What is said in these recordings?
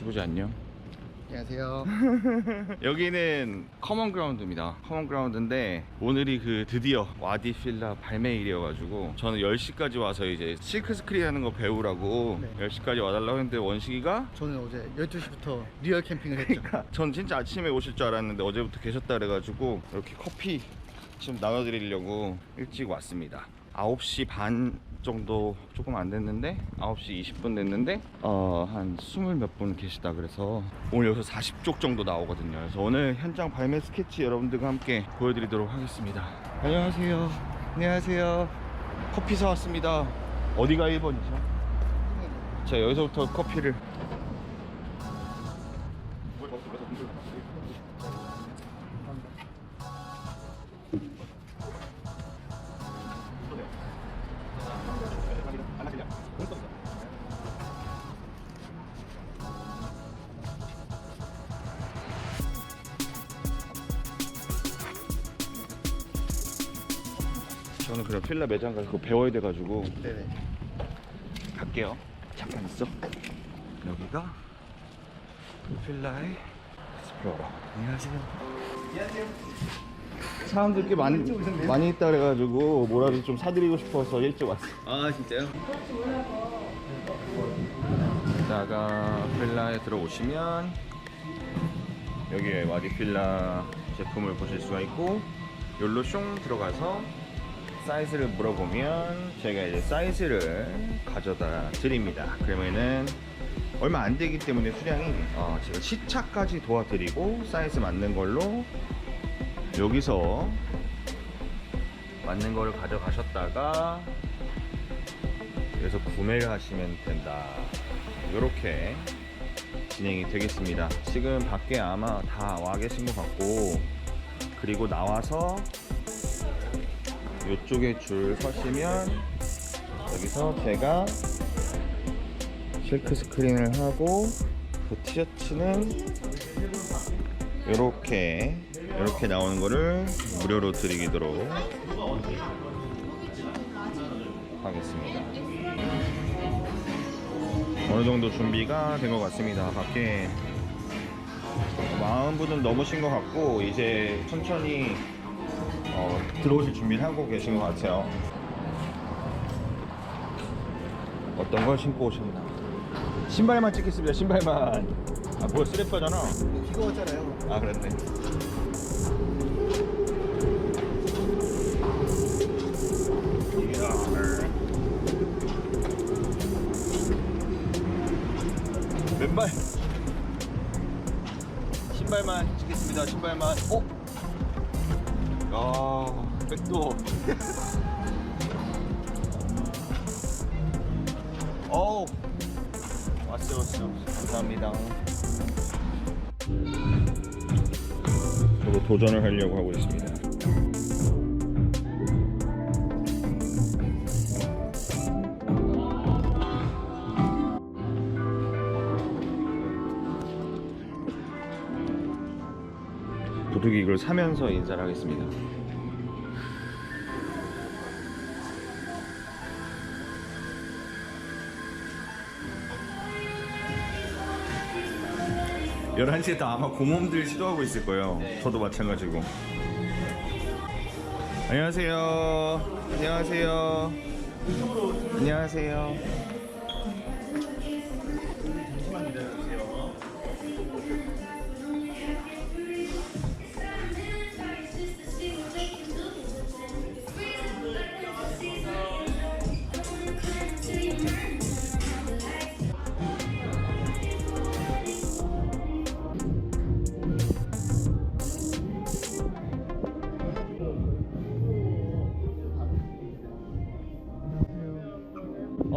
시부지 안녕. 안녕하세요. 여기는 커먼 그라운드입니다. 커먼 그라운드인데 오늘이 그 드디어 와디 필라 발매일이어가지고 저는 10시까지 와서 이제 실크 스크린 하는 거 배우라고 네. 10시까지 와달라고 했는데 원식이가 저는 어제 12시부터 리얼 캠핑을 했죠. 전 진짜 아침에 오실 줄 알았는데 어제부터 계셨다 그래가지고 이렇게 커피 지금 나눠드리려고 일찍 왔습니다 9시 반 정도 조금 안 됐는데 9시 20분 됐는데 어 한 20몇 분 계시다 그래서 오늘 여기서 40쪽 정도 나오거든요. 그래서 오늘 현장 발매 스케치 여러분들과 함께 보여드리도록 하겠습니다. 안녕하세요. 안녕하세요. 커피 사왔습니다. 어디가 1번이죠? 자 여기서부터 커피를 저는 그냥 필라 매장 가서 그거 배워야 돼가지고 네네. 갈게요. 잠깐 있어. 여기가 필라의 스프로러. 안녕하세요. 안녕하세요. 사람들 꽤 많이 많이 있다 그래가지고 뭐라도 좀 사드리고 싶어서 일찍 왔어. 아 진짜요? 이따가 필라에 들어오시면 여기에 와디 필라 제품을 보실 수가 있고 열로 숑 들어가서 사이즈를 물어보면 저희가 이제 사이즈를 가져다 드립니다. 그러면은 얼마 안 되기 때문에 수량이 어, 제가 시차까지 도와드리고 사이즈 맞는 걸로 여기서 맞는 거를 가져가셨다가 그래서 구매를 하시면 된다. 이렇게 진행이 되겠습니다. 지금 밖에 아마 다 와 계신 것 같고 그리고 나와서 이쪽에 줄 서시면 여기서 제가 실크 스크린을 하고 그 티셔츠는 이렇게 이렇게 나오는 거를 무료로 드리도록 하겠습니다. 어느 정도 준비가 된 것 같습니다. 밖에 마흔 분은 넘으신 것 같고 이제 천천히 어, 들어오실 준비를 하고 계신 것 같아요. 어떤 걸 신고 오셨나? 신발만 찍겠습니다. 신발만. 아 뭐야 슬래퍼잖아. 비가 왔잖아요. 아 그랬네. 왼발 신발만 찍겠습니다. 신발만. 어? 야 백도. 어우 왔어 왔어. 감사합니다. 저도 도전을 하려고 하고 있습니다. 도둑이 이걸 사면서 인사를 하겠습니다. 열한 시에 다 아마 고몸들 시도하고 있을 거예요. 저도 마찬가지고. 안녕하세요. 안녕하세요. 안녕하세요.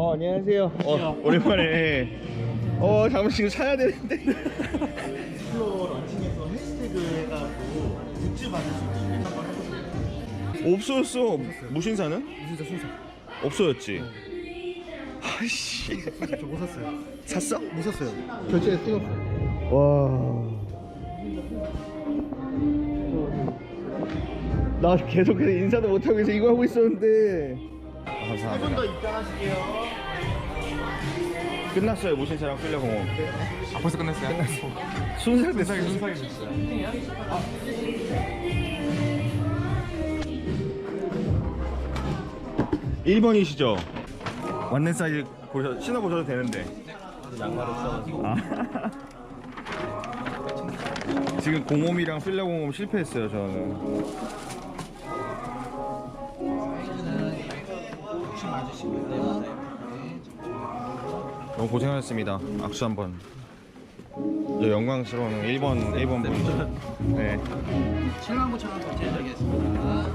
어 안녕하세요. 어, 오랜만에. 어 잠깐 지금 사야 되는데. 플로 런칭에서 해시태그 해가지고 굿즈 받을 수 있는 한번 해보세요. 없어졌어. 무신사는? 진짜 순서. 없어졌지. 아이씨. 저못 샀어요. 샀어? 못 샀어요. 결제에 찍었어요. 와. 나 계속해서 인사도 못하고 있어 이거 하고 있었는데. 아, 감사합니다. 입장하실게요. 끝났어요 무신사랑 필러 공원. 아, 벌써 끝났어요? 끝났어. 순삭 됐어요. 순삭이 됐어요. 1번이시죠? 완전 사이즈 보셔, 신어보셔도 되는데 양말 없어가지고. 아. 지금 공홈이랑 필러 공홈 실패했어요 저는 혹시 맞으시면 돼요. 너무 고생하셨습니다 악수 한번 저 영광스러운 1번 1번 분이죠 네. 7만 9천 원 결제해드리겠습니다.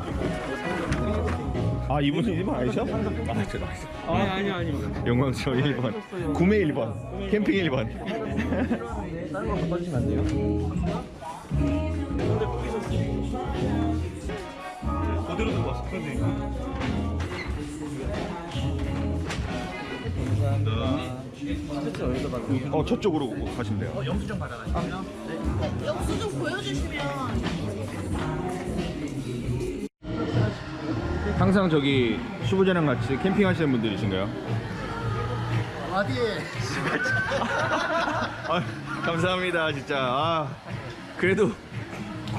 아 이분은 1번 아니죠? 아 제가 아니, 아니, 아니. 영광스러운 1번 구매 1번 캠핑 1번 다른 거 바꿔주시면 안 돼요? 어디로 들고 왔어? 스트 받나요? 어 저쪽으로 가시면 돼요 영수증 받아가시고요. 영수 좀 보여주시면 항상 저기 슈브자랑 같이 캠핑하시는 분들이신가요? 어디에? 아, 감사합니다 진짜 아, 그래도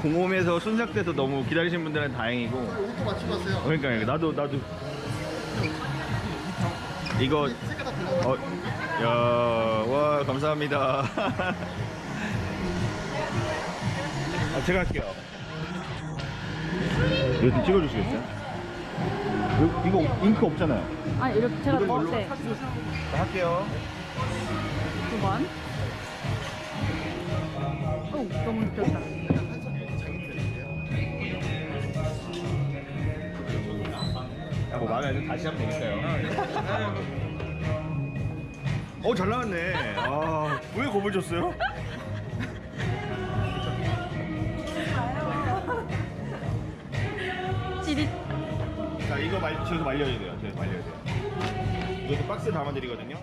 공홈에서 순삭돼서 너무 기다리신 분들은 다행이고 옷도 맞추고 왔어요. 그러니까 나도 나도 이거 어, 야, 와 감사합니다. 아, 제가 할게요. 좀 찍어주시겠어요? 이거, 이거 잉크 없잖아요. 아 이렇게 제가 이걸로 어, 네. 자, 할게요. 두 번. 오 너무 느꼈다. 야, 뭐 마음에 안 들면 다시 하면 되니까요. 어, 잘 나왔네. 아, 왜 겁을 줬어요? 찌릿. 자, 이거 말, 저기서 말려야 돼요. 저기서 말려야 돼요. 이것도 박스에 담아드리거든요.